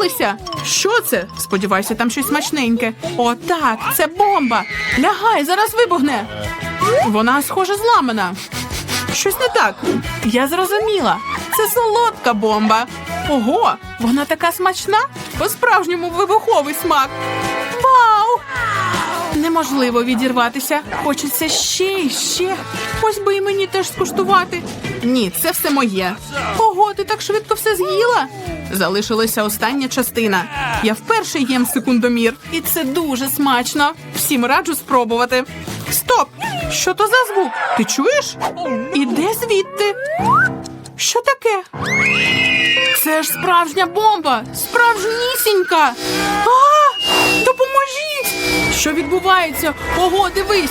розлетілися. Що це? Сподіваюся, там щось смачненьке. О, так, це бомба. Лягай, зараз вибухне. Вона, схоже, зламана. Щось не так. Я зрозуміла. Це солодка бомба. Ого, вона така смачна. По-справжньому вибуховий смак. Вау! Неможливо відірватися. Хочеться ще і ще. Ось би і мені теж скуштувати. Ні, це все моє. Ого, ти так швидко все з'їла. Залишилася остання частина. Я вперше їм секундомір, і це дуже смачно. Всім раджу спробувати. Стоп! Що то за звук? Ти чуєш? Іде звідти. Що таке? Це ж справжня бомба! Справжнісінька! А! Допоможіть! Що відбувається? Ого, дивись!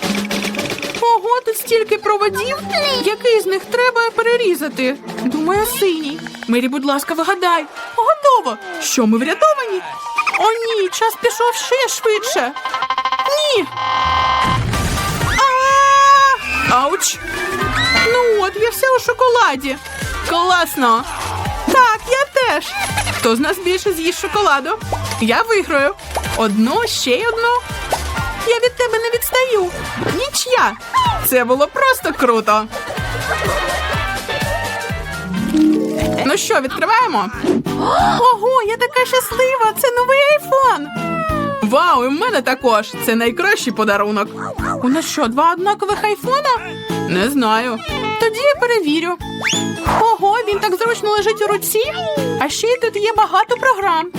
Тут стільки проводів. Який з них треба перерізати? Думаю, синій. Мері, будь ласка, вигадай. Готово. Що ми врятовані? О, ні, час пішов ще швидше. Ні. Ауч! Ну от, я вся у шоколаді. Класно. Так, я теж. Хто з нас більше з'їсть шоколаду? Я виграю. Одну, ще й одну. Я від тебе не відстаю. Ніч'я. Це було просто круто. Ну що, відкриваємо? Ого, я така щаслива! Це новий айфон. Вау, і в мене також. Це найкращий подарунок. У нас що, два однакових айфона? Не знаю. Тоді я перевірю. Ого, він так зручно лежить у руці. А ще й тут є багато програм.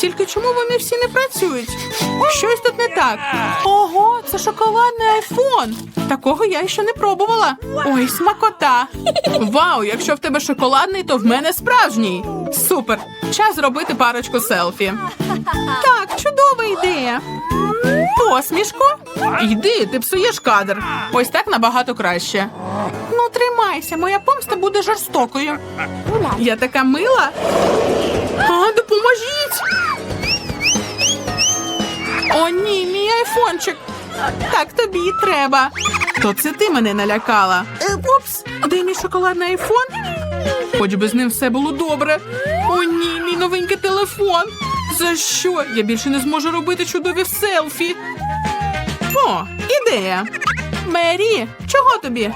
Тільки чому вони всі не працюють? Щось тут не так. Ого, це шоколадний айфон. Такого я ще не пробувала. Ой, смакота. Вау, якщо в тебе шоколадний, то в мене справжній. Супер. Час зробити парочку селфі. Так, чудова ідея. Посмішку? Йди, ти псуєш кадр. Ось так набагато краще. Ну, тримайся, моя помста буде жорстокою. Я така мила. А, допоможіть. О, ні, мій айфончик. Так тобі і треба. То це ти мене налякала. Упс, де мій шоколадний айфон? Хоч би з ним все було добре. О, ні, мій новенький телефон. За що? Я більше не зможу робити чудові селфі. О, ідея. Мері, чого тобі?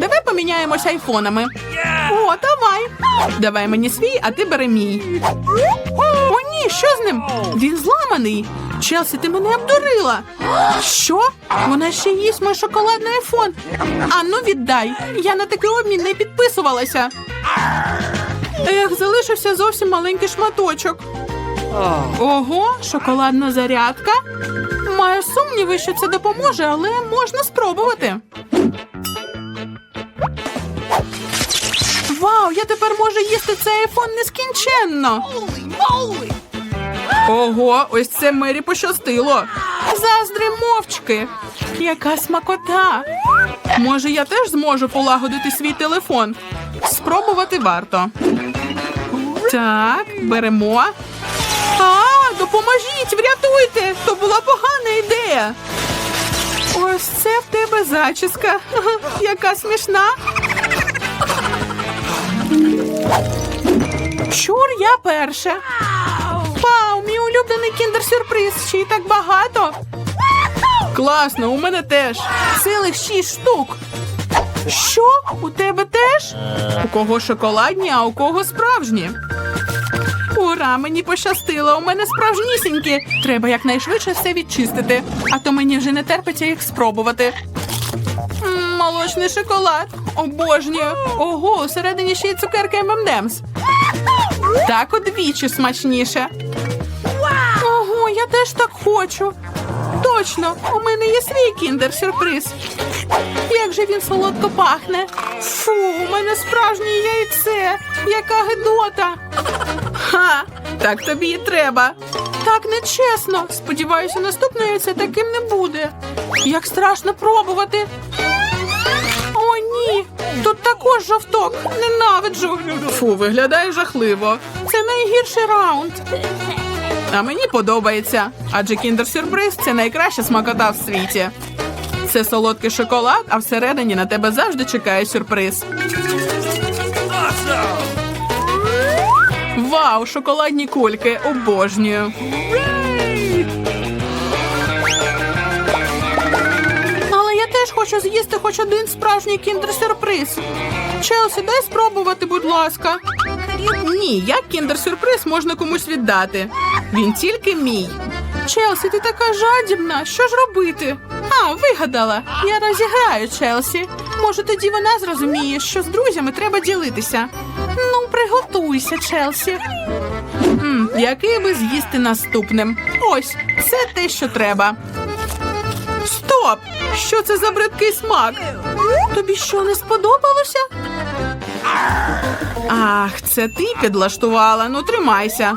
Давай поміняємося айфонами. О, давай. Давай мені свій, а ти бери мій. О, ні, що з ним? Він зламаний. Челсі, ти мене обдурила. Що? Вона ще їсть мій шоколадний айфон. А ну віддай. Я на такий обмін не підписувалася. Ех, залишився зовсім маленький шматочок. Ого, шоколадна зарядка. Маю сумніви, що це допоможе, але можна спробувати. Вау, я тепер можу їсти цей айфон нескінченно. Ого, ось це Мері пощастило. Заздри мовчки. Яка смакота. Може, я теж зможу полагодити свій телефон. Спробувати варто. Так, беремо. А, допоможіть, врятуйте! То була погана ідея. Ось це в тебе зачіска. Яка смішна. Чур, я перша. Улюблений кіндер-сюрприз. Ще й так багато. Класно, у мене теж. Цілих шість штук. Що? У тебе теж? У кого шоколадні, а у кого справжні? Ура, мені пощастило. У мене справжнісінькі. Треба якнайшвидше все відчистити, а то мені вже не терпиться їх спробувати. Молочний шоколад. Обожнюю. Ого, усередині ще й цукерки ММДМС. Так удвічі смачніше. Теж так хочу. Точно, у мене є свій кіндер-сюрприз. Як же він солодко пахне. Фу, у мене справжнє яйце. Яка гидота. Ха, так тобі і треба. Так нечесно. Сподіваюся, наступне яйце таким не буде. Як страшно пробувати. О, ні. Тут також жовток. Ненавиджу. Фу, виглядає жахливо. Це найгірший раунд. А мені подобається, адже кіндер-сюрприз це найкраща смакота в світі. Це солодкий шоколад, а всередині на тебе завжди чекає сюрприз. Вау, шоколадні кульки, обожнюю. Але я теж хочу з'їсти хоч один справжній кіндер-сюрприз. Челсі, дай спробувати, будь ласка. Ні, як кіндер-сюрприз можна комусь віддати. Він тільки мій. Челсі, ти така жадібна. Що ж робити? А, вигадала. Я розіграю Челсі. Може, тоді вона зрозуміє, що з друзями треба ділитися. Ну, приготуйся, Челсі. м який би з'їсти наступним? Ось, це те, що треба. Стоп! Що це за бридкий смак? Тобі що не сподобалося? Ах, це ти підлаштувала. Ну, тримайся.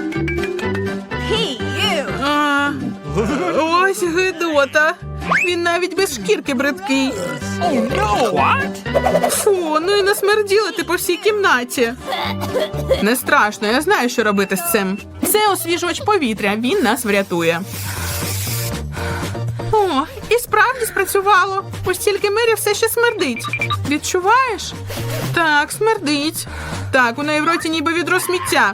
Ось гидота. Він навіть без шкірки бридкий. Фу, ну і насмерділи ти по всій кімнаті. Не страшно, я знаю, що робити з цим. Це освіжувач повітря, він нас врятує. О, і справді спрацювало. Ось тільки мирі все ще смердить. Відчуваєш? Так, смердить. Так, у неї в роті ніби відро сміття.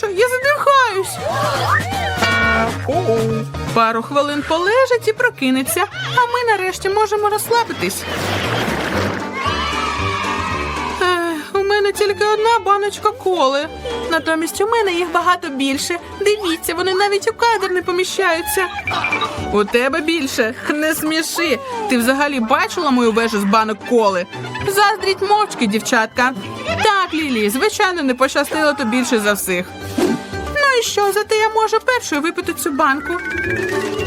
Прошу, я задихаюсь. Пару хвилин полежить і прокинеться, а ми нарешті можемо розслабитись. Тільки одна баночка коли. Натомість у мене їх багато більше. Дивіться, вони навіть у кадр не поміщаються. У тебе більше. Не сміши. Ти взагалі бачила мою вежу з банок коли? Заздріть мовчки, дівчатка. Так, Лілі, звичайно, не пощастило то більше за всіх. Ну і що, зате я можу першою випити цю банку.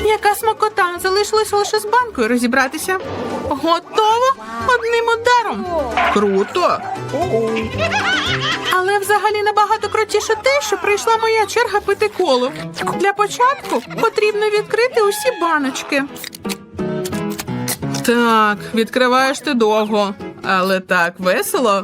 Яка смакота, залишилося лише з банкою розібратися. Готово одним ударом. Круто. Але взагалі набагато крутіше те, що прийшла моя черга пити коло. Для початку потрібно відкрити усі баночки. Так, відкриваєш ти довго, але так весело.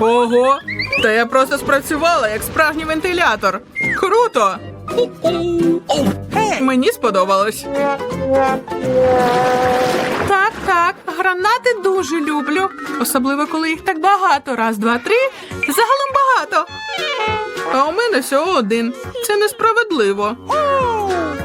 Ого! Та я просто спрацювала як справжній вентилятор. Круто! Мені сподобалось. Так, так, гранати дуже люблю. Особливо, коли їх так багато. Раз, два, три. Загалом багато. А у мене всього один. Це несправедливо.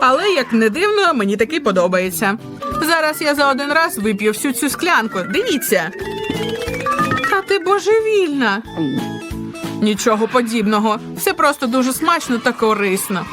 Але як не дивно, мені таки подобається. Зараз я за один раз вип'ю всю цю склянку. Дивіться. Та ти божевільна. Нічого подібного. Це просто дуже смачно та корисно.